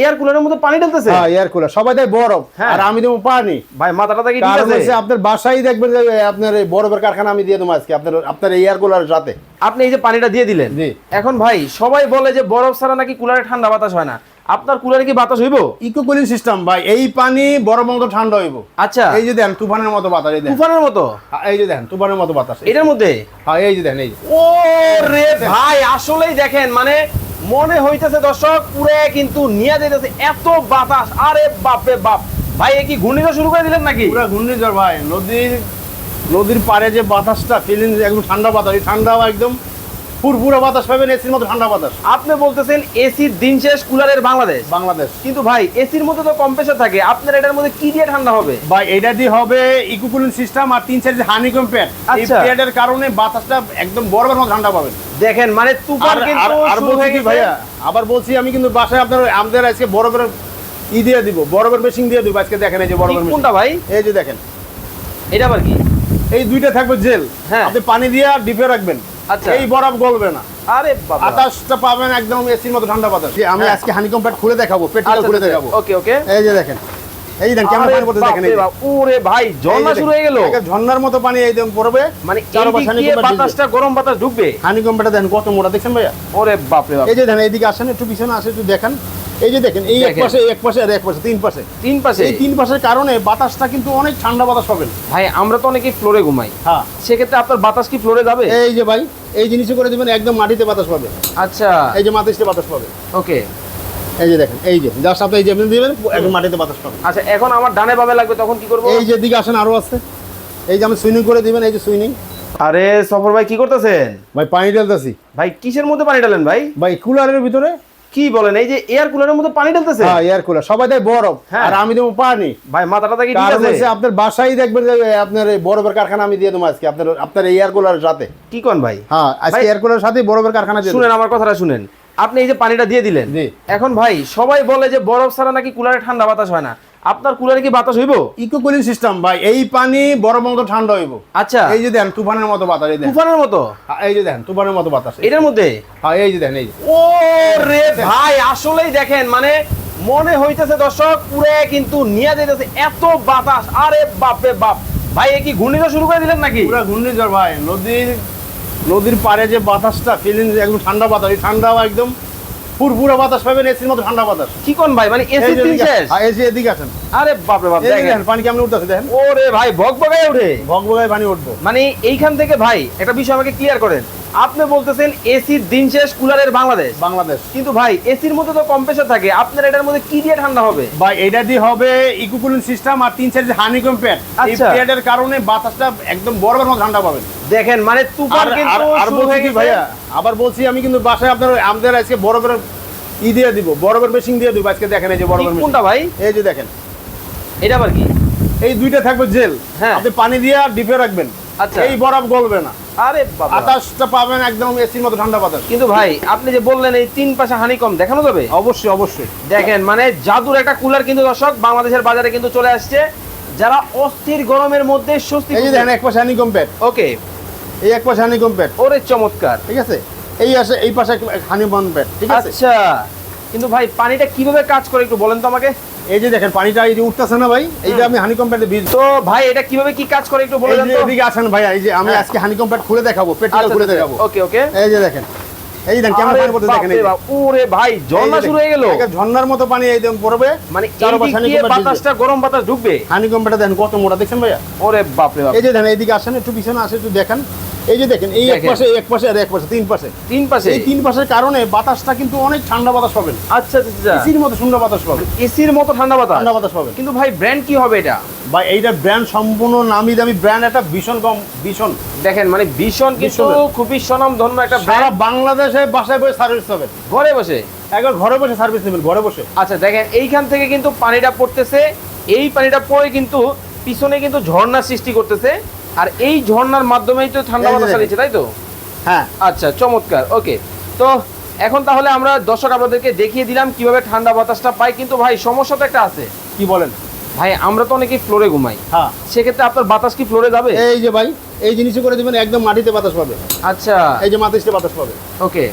Air কুলারের মধ্যে পানি ঢালতেছে? হ্যাঁ এয়ার কুলার সবাই দেয় বরফ হ্যাঁ। আর আমি দেবো পানি। ভাই মাথাটা ঠিক আছে? আপনার বাসায় দেখবেন যে আপনার এই বরফের কারখানা আমি দিয়ে দেবো আজকে আপনার আপনার এয়ার কুলারের সাথে। আপনি এই যে পানিটা দিয়ে দিলেন জি। এখন ভাই সবাই বলে যে বরফ ছাড়া নাকি কুলারে ঠান্ডা বাতাস হয় না। আপনার কুলারে কি বাতাস হইব? ইকো কুলিং সিস্টেম ভাই এই পানি বরফ মতো ঠান্ডা হইব। আচ্ছা। এই যে দেন তুফানের মতো বাতাস এই দেন। তুফানের মতো? হ্যাঁ, এই যে দেন তুফানের মতো বাতাস। এটার মধ্যে? হ্যাঁ এই যে দেন এই যে। ও রে ভাই আসলেই দেখেন মানে মনে হইতেছে দর্শক, পুরে কিন্তু নিয়ে যেতেছে এত বাতাস। আরে বাপে বাপ। ভাই কি ঘূর্ণিঝড় শুরু করে দিলেন নাকি? পুরো ঘূর্ণিঝড় ভাই। নদীর নদীর পাড়ে যে বাতাসটা ফিলিং একদম ঠান্ডা বাতাস ঠান্ডা একদম পুরপুরা বাতাস পাবেন এসির মতো ঠান্ডা বাতাস। আপনি বলতেছেন এসির দিন শেষ কুলারের বাংলাদেশ। বাংলাদেশ। কিন্তু ভাই এসির মধ্যে তো কম্প্রেসার থাকে। আপনার এটার মধ্যে কি দিয়ে ঠান্ডা হবে? ভাই এটা দিয়ে হবে ইকো কুলিং সিস্টেম আর তিন চার হানিকম প্যাড এই আচ্ছা। প্যাডের কারণে বাতাসটা একদম বরফের মতো ঠান্ডা পাবেন। দেখেন মানে তুফান কিন্তু আর- বলছি কি ভাইয়া? আবার বলছি আমি কিন্তু বাসায় আপনার আমাদের আজকে বরফের ই দিয়ে দিব বরফের মেশিন দিয়ে দিব আজকে দেখেন এই যে বরফের মেশিন কোনটা ভাই? এই যে দেখেন। এটা আবার কি? এই দুইটা থাকবে জেল হ্যাঁ। আপনি পানি দিয়ে আর ডিপে রাখবেন। আচ্ছা। এই বরফ গলবে না। আরে বাবা। বাতাসটা পাবেন একদম এসির মতো ঠান্ডা বাতাস। আমি। আজকে হানিকম প্যাড খুলে দেখাবো পেট্রোল খুলে দেখাবো। ওকে ওকে। এই যে দেখেন এই দেখেন কেমন পানি পড়তে দেখেন ওরে ভাই ঝর্ণা শুরু হয়ে গেল। ঝর্ণার মতো পানি পড়বে। মানে বাতাসটা গরম বাতাস ঢুকবে? হানিকম প্যাডটা দেখেন কত মোটা দেখছেন ভাইয়া? ওরে বাপ রে বাপ। এই যে দেখেন এইদিকে আসেন একটু পিছনে আসে একটু দেখেন। এই যে দেখেন এই এক পাশে এক পাশে আর এক পাশে তিন পাশে। তিন পাশে। এই তিন পাশের কারণে বাতাসটা কিন্তু অনেক ঠান্ডা বাতাস পাবেন। ভাই আমরা তো অনেকেই ফ্লোরে ঘুমাই। হ্যাঁ। সেক্ষেত্রে আপনার বাতাস কি ফ্লোরে যাবে? এই যে ভাই এই জিনিস করে দিবেন একদম মাটিতে বাতাস পাবে। আচ্ছা। এই যে মাটিতে বাতাস পাবে। ওকে। এই যে দেখেন এই যে জাস্ট আপনি এই যে দিবেন একদম মাটিতে বাতাস পাবে। আচ্ছা এখন আমার ডানে বামে লাগবে তখন কি করব? এই যে দিকে আসেন আরও আছে। এই যে আমি সুইমিং করে দিবেন এই যে সুইমিং। আরে সফর ভাই কি করতেছেন? ভাই পানি ঢালতেছি। ভাই কিসের মধ্যে পানি ঢালেন ভাই? ভাই কুলারের ভিতরে কি বলেন? এই যে এয়ার কুলারের মধ্যে পানি ঢালতেছে? হ্যাঁ এয়ার কুলার সবাই দেয় বরফ হ্যাঁ। আর আমি দেবো পানি। ভাই মাথাটা কি ঠিক আছে? আপনার বাসায় দেখবেন যে আপনার এই বরফের কারখানা আমি দিয়ে দেবো আজকে আপনার আপনার এয়ার কুলারের সাথে। কি কোন ভাই? হ্যাঁ আজকে এয়ার কুলারের সাথে বরফের কারখানা শুনেন আমার কথাটা শুনেন। আপনি এই যে পানিটা দিয়ে দিলেন এখন ভাই সবাই বলে যে বরফ ছাড়া নাকি কুলারে ঠান্ডা বাতাস হয় না। আপনার কুলারে কি বাতাস হইব? ইকো কুলিং সিস্টেম ভাই এই পানি বরফ মতো ঠান্ডা হইব। আচ্ছা। এই যে দেন তুফানের মতো বাতাস এই দেন। তুফানের মতো? হ্যাঁ, এই যে দেন তুফানের মতো বাতাস। এটার মধ্যে? হ্যাঁ এই যে দেন এই ও রে ভাই আসলেই দেখেন মানে মনে হইতেছে দর্শক পুরে কিন্তু নিয়ে যাইতেছে এত বাতাস। আরে বাপ রে বাপ। ভাই এ কি ঘূর্ণিঝড় শুরু করে দিলেন নাকি? পুরো ঘূর্ণিঝড় ভাই নদীর নদীর পাড়ে যে বাতাসটা ফিলিং একদম ঠান্ডা বাতাস এই ঠান্ডা একদম পুরপুরা বাতাস পাবেন এসির মতো ঠান্ডা বাতাস। কি কোন ভাই? মানে এসি দিন শেষ হ্যাঁ, এসি এদিকে আছেন আরে বাপ রে বাপ দেখেন। পানি কেমন উঠতেছে দেখেন। ওরে ভাই ভগ ভগায় ওঠে ভগভগায় পানি উঠবে। মানে এইখান থেকে ভাই একটা বিষয় আমাকে ক্লিয়ার করেন। আপনি বলতেছেন এসির দিন শেষ কুলারের বাংলাদেশ। বাংলাদেশ। কিন্তু ভাই এসির মধ্যে তো কম্প্রেসার থাকে। আপনার এটার মধ্যে কি দিয়ে ঠান্ডা হবে? ভাই এটা দিয়ে হবে ইকো কুলিং সিস্টেম আর তিন চার হানিকম প্যাড এই আচ্ছা। প্যাডের কারণে বাতাসটা একদম বরফের মতো ঠান্ডা পাবেন। দেখেন মানে তুফান কিন্তু আর- বলছি কি ভাইয়া? আবার বলছি আমি কিন্তু বাসায় আপনার আমাদের আজকে বরফের ই দিয়ে দিব বরফের মেশিন দিয়ে দিব আজকে দেখেন এই যে বরফের ঠিক মেশিন কোনটা ভাই? এই যে দেখেন। এটা আবার কি? এই দুইটা থাকবে জেল হ্যাঁ। আপনি পানি দিয়ে আর ডিপে রাখবেন। আচ্ছা। এই বরফ গলবে না। আরে বাতাসটা পাবেন একদম এসির মতো ঠান্ডা বাতাস কিন্তু ভাই আপনি যে বললেন এই তিন পাশে হানি কম দেখানো যাবে? অবশ্যই অবশ্যই। দেখেন মানে জাদুর একটা কুলার কিন্তু দর্শক বাংলাদেশের বাজারে কিন্তু চলে আসছে। যারা অস্থির গরমের মধ্যে স্বস্তি এই দেখেন এক পাশে হানি কম্প্যাট ওকে। এই এক পাশে হানি কম্প্যাট ওরে চমৎকার। ঠিক আছে? এই আসে এই পাশে হানি কম্প্যাট ঠিক আছে? আচ্ছা। কিন্তু ভাই পানিটা কীভাবে কাজ করে একটু বলেন তো আমাকে। এই যে দেখেন পানিটা এই যে উঠতেছে না ভাই এই যে আমি হানি বীজ তো ভাই এটা কীভাবে কি কাজ করে একটু বলে দেন তো? এদিকে আসেন ভাই এই যে আমি হ্যাঁ। আজকে হানি কম্প্যাট খুলে দেখাবো পেট্রোল খুলে দেখাবো। ওকে ওকে। এই যে দেখেন এই দেখেন কেমন পানি পড়তে দেখেন ওরে ভাই ঝর্ণা শুরু হয়ে গেল। একটা ঝর্ণার মতো পানি এই দেখুন পড়বে মানে কম্প্যাট বাতাসটা গরম বাতাস ঢুকবে? হানি কম্প্যাটে দেখেন কত মোটা দেখেন ভাইয়া? ওরে বাপ রে বাপ। এই যে দেখেন এইদিকে আসেন একটু পিছনে আসে একটু দেখেন। এই যে দেখেন এই এক। পাশে এক পাশে আর এক পাশে তিন পাশে। তিন পাশে? এই তিন পাশের কারণে বাতাসটা কিন্তু অনেক ঠান্ডা বাতাস পাবেন। আচ্ছা আচ্ছা আচ্ছা। এসির মতো সুন্দর বাতাস পাবেন। এসির মতো ঠান্ডা বাতাস? ঠান্ডা বাতাস পাবেন। কিন্তু ভাই ব্র্যান্ড কি হবে এটা? বা এইটা ব্র্যান্ড সম্পূর্ণ নামি দামি ব্র্যান্ড একটা ভীষণ কম ভীষণ। দেখেন মানে ভীষণ কিন্তু খুবই স্বনাম ধন্য একটা সারা বাংলাদেশে বাসায় বসে সার্ভিস পাবেন। ঘরে বসে? একবার ঘরে বসে সার্ভিস নেবেন ঘরে বসে। আচ্ছা দেখেন এইখান থেকে কিন্তু পানিটা পড়তেছে। এই পানিটা পড়ে কিন্তু পিছনে কিন্তু ঝর্ণা সৃষ্টি করতেছে। আর এই ঝর্ণার মাধ্যমেই তো ঠান্ডা বাতাস। দিচ্ছে তাই তো? হ্যাঁ। আচ্ছা চমৎকার ওকে। তো এখন তাহলে আমরা দর্শক আপনাদেরকে দেখিয়ে দিলাম কীভাবে ঠান্ডা বাতাসটা পাই কিন্তু ভাই সমস্যা তো একটা আছে। কি বলেন? ভাই আমরা তো অনেকেই ফ্লোরে ঘুমাই। হ্যাঁ। সেক্ষেত্রে আপনার বাতাস কি ফ্লোরে যাবে? এই যে ভাই এই জিনিসই করে দিবেন একদম মাটিতে বাতাস পাবে। আচ্ছা। এই যে মাটিতে বাতাস পাবে। ওকে।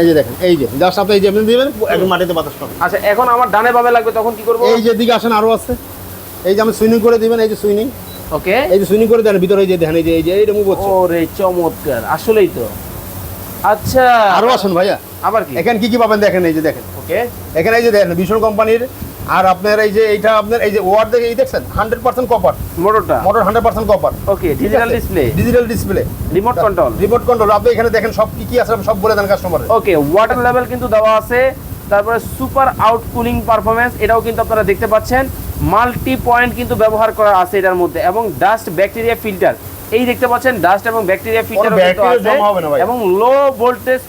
এই যে দেখেন এই যে জাস্ট আপনি এই যে আপনি দিবেন একদম মাটিতে বাতাস পাবেন আচ্ছা এখন আমার ডানে ভাবে লাগবে তখন কি করব? এই যে দিকে আসেন আরও আছে। এই যে আমি সুইনিং করে দিবেন এই যে সুইনিং ওকে এই যে সুইনিং করে দেন ভিতরে এই যে দেখেন এই যে এই যে এইটা মুভ হচ্ছে। ওরে চমৎকার। আসলেই তো। আচ্ছা। আরও আসেন ভাইয়া। আবার কি? এখানে কি কি পাবেন দেখেন এই যে দেখেন। ওকে এখানে এই যে দেখেন ভীষণ কোম্পানির আর আপনার এই যে এইটা আপনার এই যে ওয়ার দেখে এই দেখছেন? হান্ড্রেড পার্সেন্ট কপার মোটরটা? Motor hundred percent copper okay digital display digital display remote control remote control আপনি এখানে দেখেন সব কি কি আছে সব বলে দেন কাস্টমারের ওকে ওয়াটার লেভেল কিন্তু দেওয়া আছে। তারপরে সুপার আউট কুলিং পারফরমেন্স এটাও কিন্তু আপনারা দেখতে পাচ্ছেন। মাল্টি পয়েন্ট কিন্তু ব্যবহার করা আছে এটার মধ্যে এবং ডাস্ট ব্যাকটেরিয়া ফিল্টার। এই দেখতে পাচ্ছেন ডাস্ট এবং ব্যাকটেরিয়া ফিল্টার। এবং লো ভোল্টেজ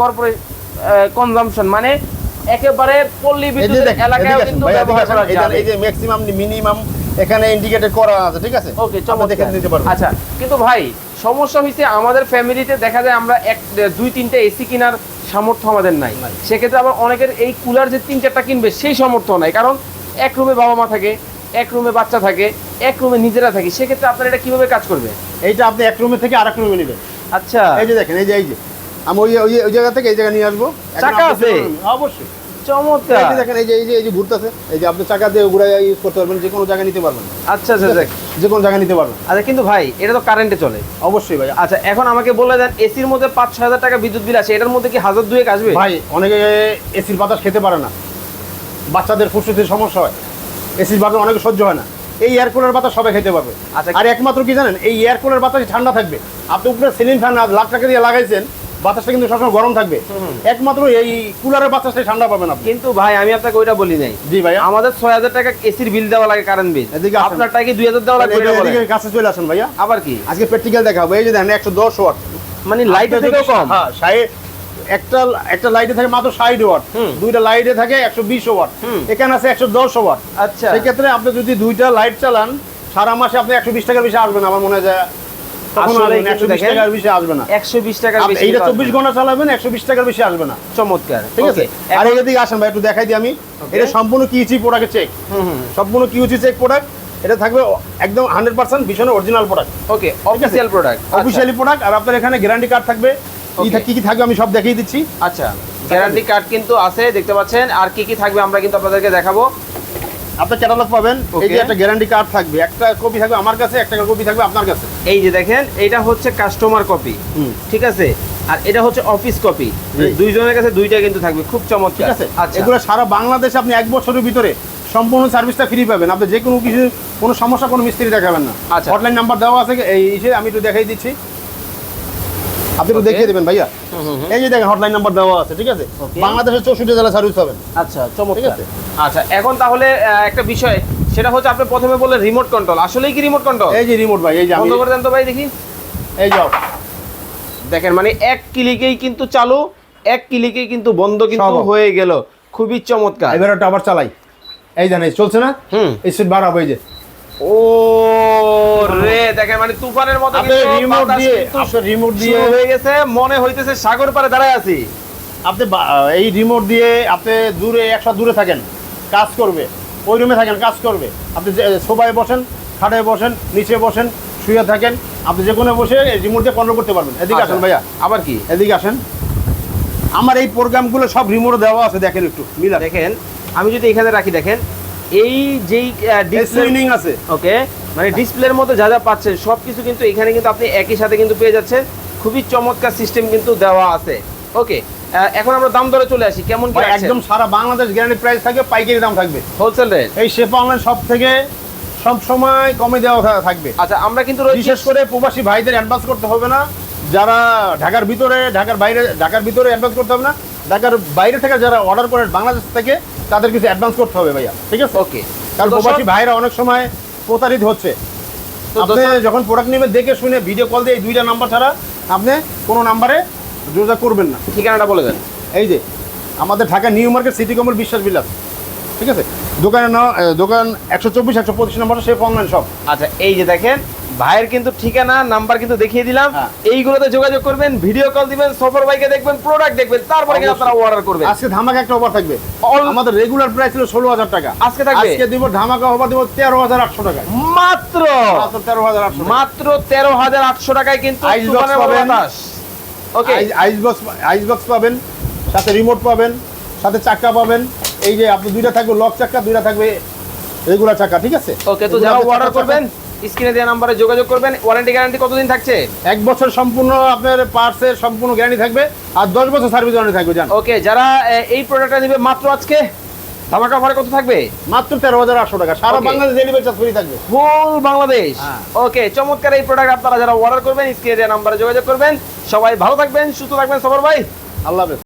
কর্পোরেট কনজাম্পশন মানে একেবারে পল্লী বিদ্যুৎ এলাকায় কিন্তু ব্যবহার করা এই যাবে। এই যে ম্যাক্সিমাম মিনিমাম এখানে ইন্ডিকেটর করা আছে ঠিক আছে? ওকে আপনি দেখে নিতে আচ্ছা কিন্তু ভাই সমস্যা হয়েছে আমাদের ফ্যামিলিতে দেখা যায় আমরা এক দুই তিনটে এসি কেনার সামর্থ্য আমাদের নাই। নাই। সেক্ষেত্রে আবার অনেকের এই কুলার যে তিন চারটা কিনবে সেই সামর্থ্য নাই। কারণ এক রুমে বাবা মা থাকে এক রুমে বাচ্চা থাকে এক রুমে নিজেরা থাকে সেক্ষেত্রে আপনার এটা কীভাবে কাজ করবে? এইটা আপনি এক রুমে থেকে আরেক রুমে নেবেন। আচ্ছা। এই যে দেখেন এই যে এই যে আমি ওই ওই ওই জায়গা থেকে এই জায়গা নিয়ে আসব। চাকা আছে? অবশ্যই। চমৎকার। এই দেখেন এই যে এই যে এই যে ঘুরতেছে এই যে আপনি চাকা দিয়ে ইউজ করতে পারবেন যে কোনো জায়গায় নিতে পারবেন। আচ্ছা আচ্ছা আচ্ছা। যে কোনো জায়গায় নিতে পারবেন। আচ্ছা কিন্তু ভাই এটা তো কারেন্টে চলে। অবশ্যই ভাই। আচ্ছা এখন আমাকে বলে দেন এসির মধ্যে পাঁচ ছয় হাজার টাকা বিদ্যুৎ বিল আছে এটার মধ্যে কি হাজার দুয়েক আসবে? ভাই অনেকে এসির বাতাস খেতে পারে না। বাচ্চাদের ফুসফুসের সমস্যা হয়। এসির বাতাস অনেকে সহ্য হয় না। এই এয়ার কুলার বাতাস সবাই খেতে পারবে। আচ্ছা। আর একমাত্র কি জানেন? এই এয়ার কুলার বাতাস ঠান্ডা থাকবে। আপনি উপরে সিলিং ফ্যান লাখ টাকা দিয়ে লাগাইছেন বাতাসটা কিন্তু সবসময় গরম থাকবে। একমাত্র এই কুলারের বাতাসটা ঠান্ডা পাবেন আপনি। কিন্তু ভাই আমি আপনাকে ওইটা বলি নাই। জি ভাইয়া। আমাদের ছয় হাজার টাকা এসির বিল দেওয়া লাগে কারেন্ট বিল এদিকে আসেন। টাকা কি দুই হাজার দেওয়া। এদিকে কাছে চলে আসেন ভাইয়া। আবার কি? আজকে প্র্যাকটিক্যাল দেখাবো। এই যে দেখেন একশো দশ ওয়াট মানে লাইটের থেকেও কম। হ্যাঁ একটা একটা লাইটে থাকে মাত্র ষাট ওয়াট হুম। দুইটা লাইটে থাকে একশো বিশ ওয়াট এখানে আছে একশো দশ ওয়াট আচ্ছা। সেক্ষেত্রে আপনি যদি দুইটা লাইট চালান সারা মাসে আপনি একশো বিশ টাকার বেশি আসবে না। আমার মনে হয়। চমৎকার। ঠিক আছে? আর এদিকে আসেন ভাই একটু দেখাই দিই আমি। এটা সম্পূর্ণ কিউচি প্রোডাক্টের চেক হুম, হুম। সম্পূর্ণ কিউচি চেক প্রোডাক্ট এটা থাকবে একদম হান্ড্রেড পার্সেন্ট ভীষণ original product okay official product officially product আর আপনার এখানে গ্যারান্টি কার্ড থাকবে। কি কি কি থাকবে আমি সব দেখিয়ে দিচ্ছি। আচ্ছা গ্যারান্টি কার্ড কিন্তু আছে দেখতে পাচ্ছেন। আর কি কি থাকবে আমরা কিন্তু আপনাদেরকে দেখাবো। আপনার ক্যাটালগ পাবেন। এই যে একটা গ্যারান্টি কার্ড থাকবে। একটা কপি থাকবে আমার কাছে একটা কপি থাকবে আপনার কাছে। এই যে দেখেন এটা হচ্ছে কাস্টমার কপি। ঠিক আছে? আর এটা হচ্ছে অফিস কপি। দুইজনের কাছে দুইটা কিন্তু থাকবে খুব চমৎকার। ঠিক আছে? আচ্ছা। এগুলো সারা বাংলাদেশে আপনি এক বছরের ভিতরে সম্পূর্ণ সার্ভিসটা ফ্রি পাবেন। আপনি যে কোনো কিছু কোনো সমস্যা কোনো মিস্ত্রি দেখাবেন না। আচ্ছা। হটলাইন নাম্বার দেওয়া আছে এই আমি একটু দেখাই দিচ্ছি। আপনি একটু দেখিয়ে দেবেন ভাইয়া। এই যে দেখেন হটলাইন নাম্বার দেওয়া আছে ঠিক আছে? বাংলাদেশের চৌষট্টি জেলা সার্ভিস পাবেন আচ্ছা চমৎকার ঠিক আছে। আচ্ছা এখন তাহলে একটা বিষয়। সেটা হচ্ছে আপনি প্রথমে বললেন রিমোট কন্ট্রোল আসলেই কি রিমোট কন্ট্রোল এই যে রিমোট ভাই এই যে বন্ধ করে দেন তো ভাই দেখি। এই যাও দেখেন মানে এক ক্লিকেই কিন্তু চালু এক ক্লিকেই কিন্তু বন্ধ কিন্তু। হয়ে গেল। খুবই চমৎকার। এবার আবার চালাই। এই এই চলছে না? হুম। এই সিট বাড়াবো এই যে। ও রে দেখেন মানে তুফানের মতো আপনি রিমোট দিয়ে রিমোট দিয়ে হয়ে গেছে মনে হইতেছে সাগর পারে দাঁড়ায় আছি। আপনি এই রিমোট দিয়ে আপনি দূরে একশো দূরে থাকেন কাজ করবে ওই রুমে থাকেন কাজ করবে। আপনি সোফায় বসেন খাটে বসেন নিচে বসেন শুয়ে থাকেন আপনি যে কোনো বসে রিমোট দিয়ে কন্ট্রোল করতে পারবেন। এদিকে আসেন আচ্ছা, ভাইয়া। আবার কি? এদিকে আসেন। আমার এই প্রোগ্রামগুলো সব রিমোট দেওয়া আছে দেখেন একটু মিলা দেখেন আমি যদি এখানে রাখি দেখেন এই যেই ডিসপ্লে আছে। ওকে মানে ডিসপ্লের মধ্যে যা যা পাচ্ছেন সব কিছু কিন্তু এখানে কিন্তু আপনি একই সাথে কিন্তু পেয়ে যাচ্ছেন। খুবই চমৎকার সিস্টেম কিন্তু দেওয়া আছে। ওকে এখন আমরা দাম দরে চলে আসি। কেমন কি একদম সারা বাংলাদেশ গ্যারান্টি প্রাইস থাকবে পাইকারি দাম থাকবে। হোলসেল রেট এই শেফা অনলাইন সব থেকে সব সময় কমে দেওয়া থাকবে। আচ্ছা আমরা কিন্তু বিশেষ করে প্রবাসী ভাইদের অ্যাডভান্স করতে হবে না। যারা ঢাকার ভিতরে ঢাকার বাইরে ঢাকার ভিতরে অ্যাডভান্স করতে হবে না। ঢাকার বাইরে থেকে যারা অর্ডার করে বাংলাদেশ থেকে তাদের কিছু অ্যাডভান্স করতে হবে ভাইয়া ঠিক আছে? ওকে কারণ প্রবাসী ভাইরা অনেক সময় প্রতারিত হচ্ছে। আপনি যখন প্রোডাক্ট নেবেন দেখে শুনে ভিডিও কল দিয়ে এই দুইটা নাম্বার ছাড়া আপনি কোনো নাম্বারে যোগাযোগ করবেন না। ঠিকানাটা বলে দেন। এই যে আমাদের Dhaka new market city Kamal Biswas Bilas ঠিক আছে? দোকানের নাম দোকান একশো চব্বিশ একশো পঁচিশ নম্বর শেফ অনলাইন শপ আচ্ছা এই যে দেখেন ভাইয়ের কিন্তু ঠিকানা নাম্বার কিন্তু দেখিয়ে দিলাম হ্যাঁ। এইগুলোতে যোগাযোগ করবেন ভিডিও কল দিবেন সফর বাইকে দেখবেন প্রোডাক্ট দেখবেন তারপরে কিন্তু। আপনারা অর্ডার করবেন আজকে ধামাকা একটা অফার থাকবে আমাদের রেগুলার প্রাইস ছিল ষোলো হাজার টাকা আজকে থাকবে? আজকে দিব ধামাকা অফার দিব তেরো হাজার আটশো টাকা মাত্র মাত্র তেরো হাজার আটশো টাকা। মাত্র তেরো হাজার আটশো টাকায় কিন্তু box তুফানের পাবেন। Okay. Ice box ice box পাবেন সাথে রিমোট পাবেন সাথে চাকা পাবেন এই যে আপনি দুইটা থাকবে লক চাকা দুইটা থাকবে রেগুলার চাকা ঠিক আছে ওকে তো যারা অর্ডার করবেন স্ক্রিনে দেওয়া নাম্বারে যোগাযোগ করবেন। ওয়ারেন্টি গ্যারান্টি কতদিন থাকছে? এক বছর সম্পূর্ণ আপনার পার্টসের সম্পূর্ণ গ্যারান্টি থাকবে আর দশ বছর সার্ভিস ওয়ারেন্টি থাকবে জান। ওকে যারা এই প্রোডাক্টটা নেবে মাত্র আজকে? ধামাকা অফারে কত থাকবে? মাত্র তেরো হাজার আটশো টাকা। সারা বাংলাদেশ ডেলিভারি চার্জ ফ্রি থাকবে। ফুল বাংলাদেশ? হ্যাঁ। ওকে চমৎকার এই প্রোডাক্ট আপনারা যারা অর্ডার করবেন স্ক্রিনে দেওয়া নাম্বারে যোগাযোগ করবেন। সবাই ভালো থাকবেন সুস্থ থাকবেন সবার ভাই। আল্লাহ হাফেজ।